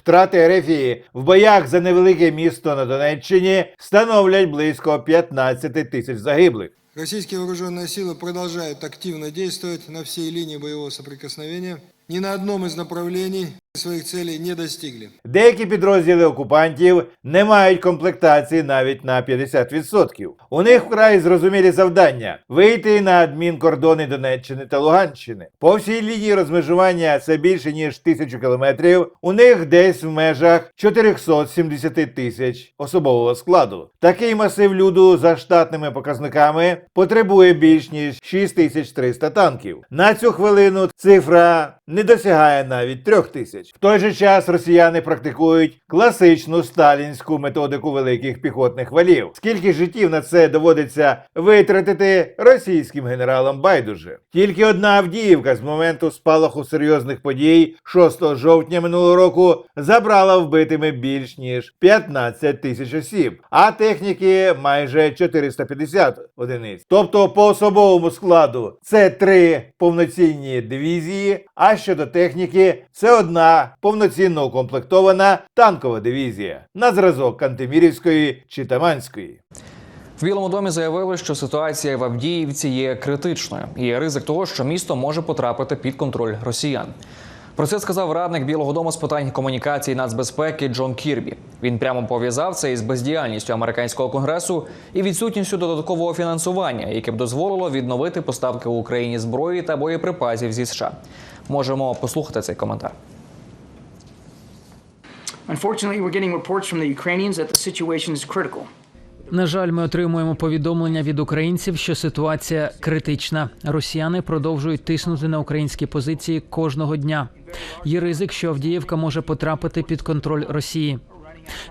Втрати Ерефії в боях за невелике місто на Донеччині становлять близько 15 тисяч загиблих. Российские вооруженные силы продолжают активно действовать на всей линии боевого соприкосновения. Ни на одном из направлений своих целей не достигли. Деякі підрозділи окупантів не мають комплектації навіть на 50%. У них вкрай зрозумілі завдання вийти на адмінкордони Донеччини та Луганщини. По всій лінії розмежування це більше ніж тисячу кілометрів. У них десь в межах 470 тисяч особового складу. Такий масив люду за штатними показниками потребує більш ніж 6300 танків. На цю хвилину цифра не досягає навіть трьох тисяч. В той же час росіяни практикують класичну сталінську методику великих піхотних валів. Скільки життів на це доводиться витратити російським генералам байдуже? Тільки одна Авдіївка з моменту спалаху серйозних подій 6 жовтня минулого року забрала вбитими більш ніж 15 тисяч осіб, а техніки майже 450 одиниць. Тобто по особовому складу це три повноцінні дивізії. А щодо техніки, це одна повноцінно укомплектована танкова дивізія на зразок Кантемірівської чи Таманської. В Білому домі заявили, що ситуація в Авдіївці є критичною і є ризик того, що місто може потрапити під контроль росіян. Про це сказав радник Білого Дому з питань комунікації нацбезпеки Джон Кірбі. Він прямо пов'язав це із бездіяльністю американського конгресу і відсутністю додаткового фінансування, яке б дозволило відновити поставки Україні зброї та боєприпасів зі США. Можемо послухати цей коментар. Unfortunately, we're getting reports from. На жаль, ми отримуємо повідомлення від українців, що ситуація критична. Росіяни продовжують тиснути на українські позиції кожного дня. Є ризик, що Авдіївка може потрапити під контроль Росії.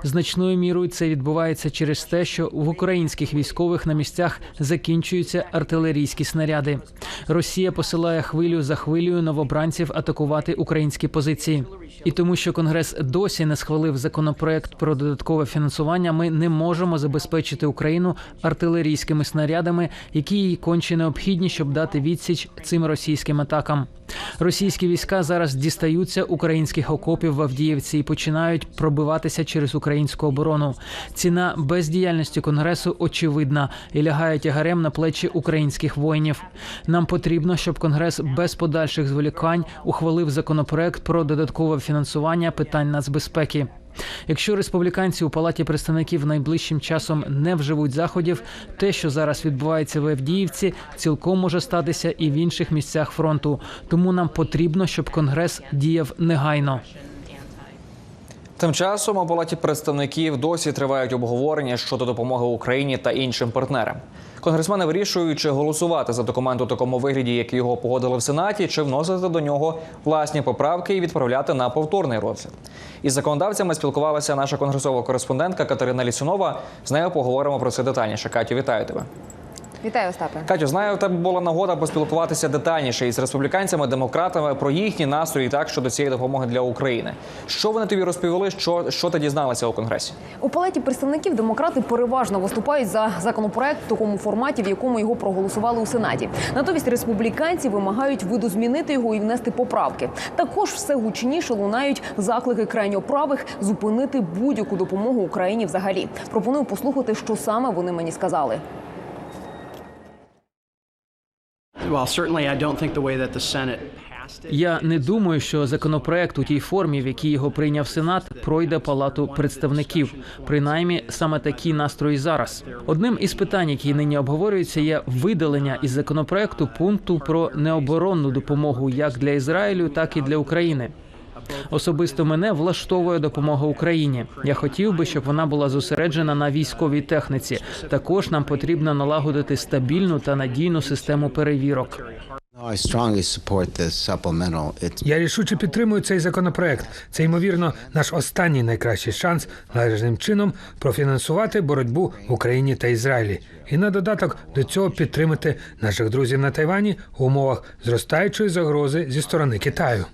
Значною мірою це відбувається через те, що в українських військових на місцях закінчуються артилерійські снаряди. Росія посилає хвилю за хвилею новобранців атакувати українські позиції. І тому, що Конгрес досі не схвалив законопроект про додаткове фінансування, ми не можемо забезпечити Україну артилерійськими снарядами, які їй конче необхідні, щоб дати відсіч цим російським атакам. Російські війська зараз дістаються українських окопів в Авдіївці і починають пробиватися через українську оборону. Ціна бездіяльності конгресу очевидна і лягає тягарем на плечі українських воїнів. Нам потрібно, щоб конгрес без подальших зволікань ухвалив законопроект про додаткове фінансування питань нацбезпеки. Якщо республіканці у палаті представників найближчим часом не вживуть заходів, те, що зараз відбувається в Авдіївці, цілком може статися і в інших місцях фронту. Тому нам потрібно, щоб конгрес діяв негайно. Тим часом у палаті представників досі тривають обговорення щодо допомоги Україні та іншим партнерам. Конгресмени вирішують, чи голосувати за документ у такому вигляді, як його погодили в Сенаті, чи вносити до нього власні поправки і відправляти на повторний розгляд. Із законодавцями спілкувалася наша конгресова кореспондентка Катерина Лісунова. З нею поговоримо про це детальніше. Катю, вітаю тебе. Вітаю, Остапе. Катю, знаю, у тебе була нагода поспілкуватися детальніше із республіканцями, демократами про їхні настрої так щодо цієї допомоги для України. Що вони тобі розповіли? Що, що ти дізналася у конгресі? У палаті представників демократи переважно виступають за законопроект в такому форматі, в якому його проголосували у сенаті. Натомість республіканці вимагають видозмінити його і внести поправки. Також все гучніше лунають заклики крайньо правих зупинити будь-яку допомогу Україні взагалі. Пропоную послухати, що саме вони мені сказали. Я не думаю, що законопроект у тій формі, в якій його прийняв Сенат, пройде палату представників. Принаймні, саме такі настрої зараз. Одним із питань, які нині обговорюються, є видалення із законопроекту пункту про необоронну допомогу як для Ізраїлю, так і для України. Особисто мене влаштовує допомога Україні. Я хотів би, щоб вона була зосереджена на військовій техніці. Також нам потрібно налагодити стабільну та надійну систему перевірок. Я рішуче підтримую цей законопроект. Це ймовірно наш останній найкращий шанс належним чином профінансувати боротьбу в Україні та Ізраїлі, і на додаток до цього підтримати наших друзів на Тайвані в умовах зростаючої загрози зі сторони Китаю.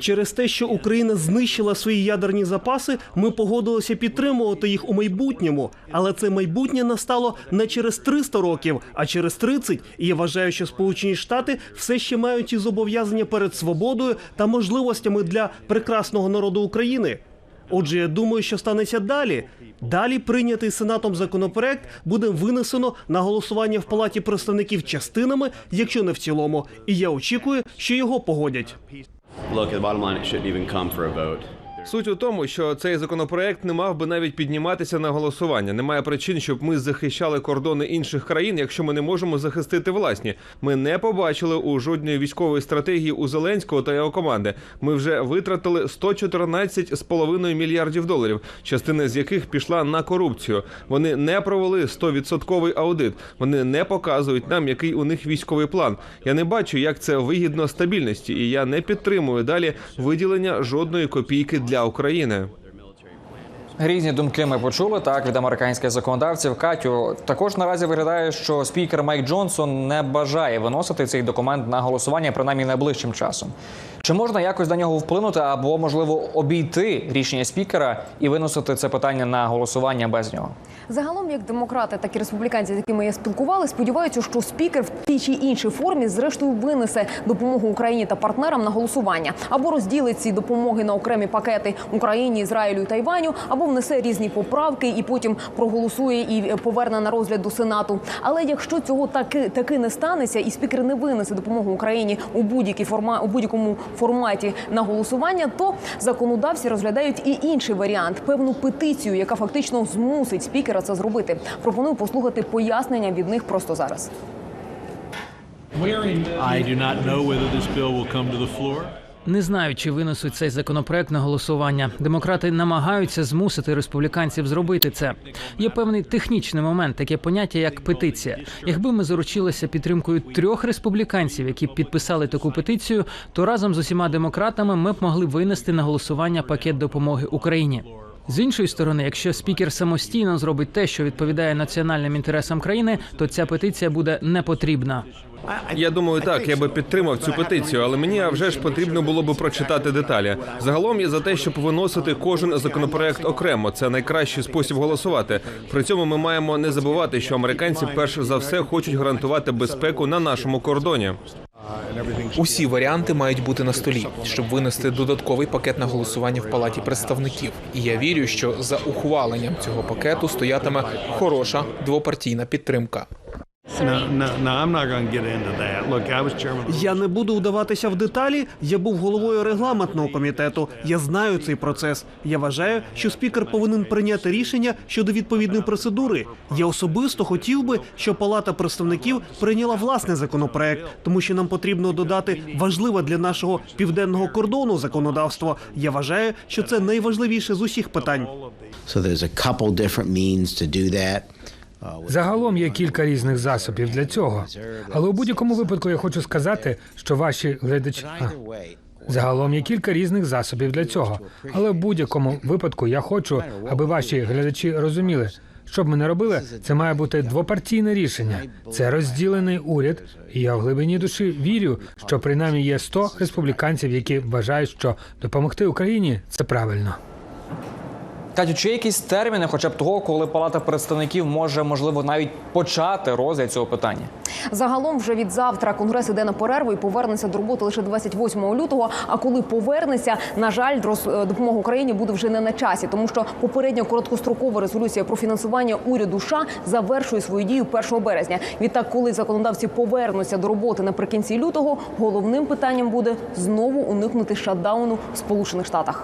Через те, що Україна знищила свої ядерні запаси, ми погодилися підтримувати їх у майбутньому. Але це майбутнє настало не через 300 років, а через 30. І я вважаю, що Сполучені Штати все ще мають і зобов'язання перед свободою та можливостями для прекрасного народу України. Отже, я думаю, що станеться далі. Далі прийнятий сенатом законопроект буде винесено на голосування в палаті представників частинами, якщо не в цілому. І я очікую, що його погодять. Суть у тому, що цей законопроект не мав би навіть підніматися на голосування. Немає причин, щоб ми захищали кордони інших країн, якщо ми не можемо захистити власні. Ми не побачили у жодної військової стратегії у Зеленського та його команди. Ми вже витратили 114,5 мільярдів доларів, частина з яких пішла на корупцію. Вони не провели 100% аудит. Вони не показують нам, який у них військовий план. Я не бачу, як це вигідно стабільності, і я не підтримую далі виділення жодної копійки для України. Різні думки ми почули так від американських законодавців. Катю також наразі виглядає, що спікер Майк Джонсон не бажає виносити цей документ на голосування, принаймні найближчим часом. Чи можна якось до нього вплинути або можливо обійти рішення спікера і виносити це питання на голосування без нього? Загалом, як демократи, так і республіканці, з якими я спілкувалася, сподіваються, що спікер в тій чи іншій формі зрештою винесе допомогу Україні та партнерам на голосування або розділить ці допомоги на окремі пакети Україні, Ізраїлю і Тайваню, або внесе різні поправки і потім проголосує і поверне на розгляд до Сенату. Але якщо цього таки таки не станеться, і спікер не винесе допомогу Україні у будь-якій форма у будь-якому форматі на голосування, то законодавці розглядають і інший варіант певну петицію, яка фактично змусить спікера це зробити. Пропоную послухати пояснення від них просто зараз. Не знаю, чи винесуть цей законопроект на голосування. Демократи намагаються змусити республіканців зробити це. Є певний технічний момент, таке поняття як петиція. Якби ми заручилися підтримкою трьох республіканців, які підписали таку петицію, то разом з усіма демократами ми б могли винести на голосування пакет допомоги Україні. З іншої сторони, якщо спікер самостійно зробить те, що відповідає національним інтересам країни, то ця петиція буде не потрібна. Я думаю, так я би підтримав цю петицію, але мені вже ж потрібно було би прочитати деталі. Загалом я за те, щоб виносити кожен законопроект окремо. Це найкращий спосіб голосувати. При цьому ми маємо не забувати, що американці перш за все хочуть гарантувати безпеку на нашому кордоні. Усі варіанти мають бути на столі, щоб винести додатковий пакет на голосування в палаті представників. І я вірю, що за ухваленням цього пакету стоятиме хороша двопартійна підтримка. No, no, no, I'm not going get into that. Look, I was chairman. Я не буду вдаватися в деталі. Я був головою регламентного комітету. Я знаю цей процес. Я вважаю, що спікер повинен прийняти рішення щодо відповідної процедури. Я особисто хотів би, щоб Палата представників прийняла власний законопроект, тому що нам потрібно додати важливе для нашого південного кордону законодавство. Я вважаю, що це найважливіше з усіх питань. So there's a couple different means to do that. Загалом є кілька різних засобів для цього. Але у будь-якому випадку я хочу сказати, що ваші глядачі. А. Загалом є кілька різних засобів для цього. Але в будь-якому випадку я хочу, аби ваші глядачі розуміли, що б ми не робили, це має бути двопартійне рішення. Це розділений уряд, і я в глибині душі вірю, що принаймні є 100 республіканців, які вважають, що допомогти Україні це правильно. Катю, чи є якісь терміни, хоча б того, коли Палата представників може можливо навіть почати розгляд цього питання? Загалом вже від завтра конгрес іде на перерву і повернеться до роботи лише 28 лютого. А коли повернеться, на жаль, роз- е, допомога Україні буде вже не на часі, тому що попередня короткострокова резолюція про фінансування уряду США завершує свою дію 1 березня. Відтак, коли законодавці повернуться до роботи наприкінці лютого, головним питанням буде знову уникнути шатдауну в Сполучених Штатах.